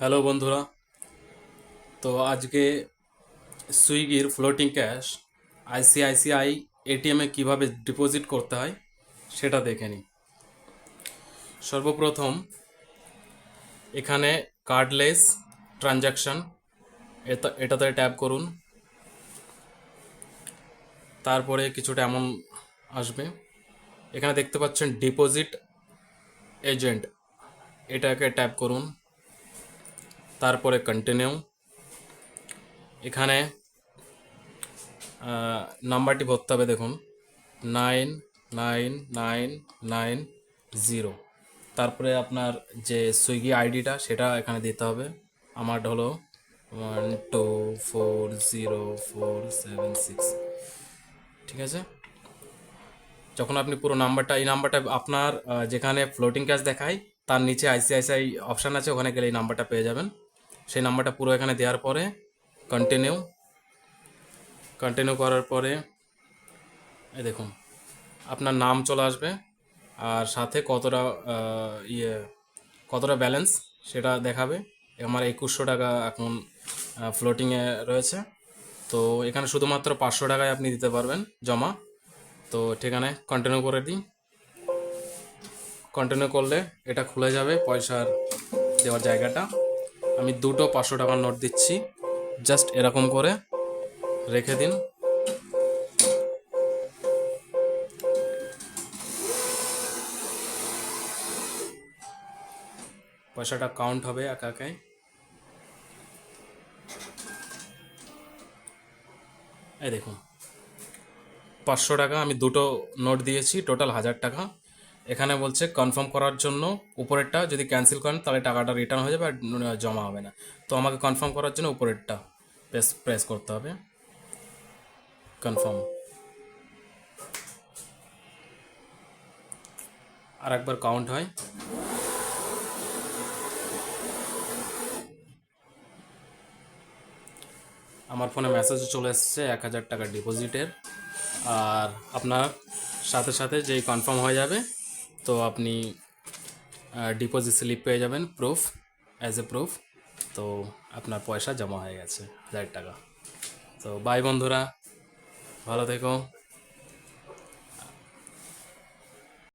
Hello বন্ধুরা। তো আজকে সুইগির ফ্লোটিং ক্যাশ আইসিআইসিআই এটিএমে কীভাবে ডিপোজিট করতে হয় সেটা দেখে নিই। সর্বপ্রথম এখানে কার্ডলেস ট্রানজ্যাকশন এটা এটাতে ট্যাপ করুন। তারপরে কিছুটা এমন আসবে। এখানে দেখতে পাচ্ছেন ডিপোজিট এজেন্ট, এটাকে ট্যাপ করুন। তারপরে কন্টিনিউ এখানে নাম্বারটি ভরতে হবে দেখুন। Nine nine nine nine zero তারপরে আপনার যে সুইগি আইডিটা, সেটা এখানে দিতে হবে। আমার হলো one two four zero four seven six ঠিক আছে? যখন আপনি পুরো নাম্বারটা, এই নাম্বারটা আপনার যেখানে ফ্লোটিং ক্যাশ দেখায়, তার নিচে আইসিআইসিআই অপশান আছে, ওখানে গেলে এই নাম্বারটা পেয়ে যাবেন। সেই নাম্বারটা পুরো এখানে দেওয়ার পরে কন্টিনিউ কন্টিনিউ করার পরে এই দেখুন, আপনার নাম চলে আসবে আর সাথে কতটা ইয়ে কতটা ব্যালেন্স সেটা দেখাবে। আমার একুশশো টাকা এখন ফ্লোটিংয়ে রয়েছে। তো এখানে শুধুমাত্র পাঁচশো টাকায় আপনি দিতে পারবেন জমা। তো ঠিকানে কন্টিনিউ করে দিই কন্টিনিউ করলে এটা খুলে যাবে পয়সার দেওয়ার জায়গাটা। আমি দুটো পাঁচশো টাকার নোট দিচ্ছি। জাস্ট এরকম করে রেখে দিন। পয়সাটা কাউন্ট হবে একা একাই এই দেখুন, পাঁচশো টাকা আমি দুটো নোট দিয়েছি টোটাল হাজার টাকা। এখানে বলছে কনফার্ম করার জন্য উপরেরটা যদি ক্যান্সেল করেন, তাহলে টাকাটা রিটার্ন হয়ে যাবে আর জমা হবে না। তো আমাকে কনফার্ম করার জন্য উপরেরটা প্রেস প্রেস করতে হবে। কনফার্ম আর একবার কাউন্ট হয়। আমার ফোনে মেসেজ চলে এসেছে, এক হাজার টাকা ডিপোজিটের আর আপনার সাথে সাথে যেই কনফার্ম হয়ে যাবে তো আপনি ডিপোজিট স্লিপ পেয়ে যাবেন প্রুফ অ্যাজ এ প্রুফ তো আপনার পয়সা জমা হয়ে গেছে, হাজার টাকা। তো বাই বন্ধুরা, ভালো থেকো।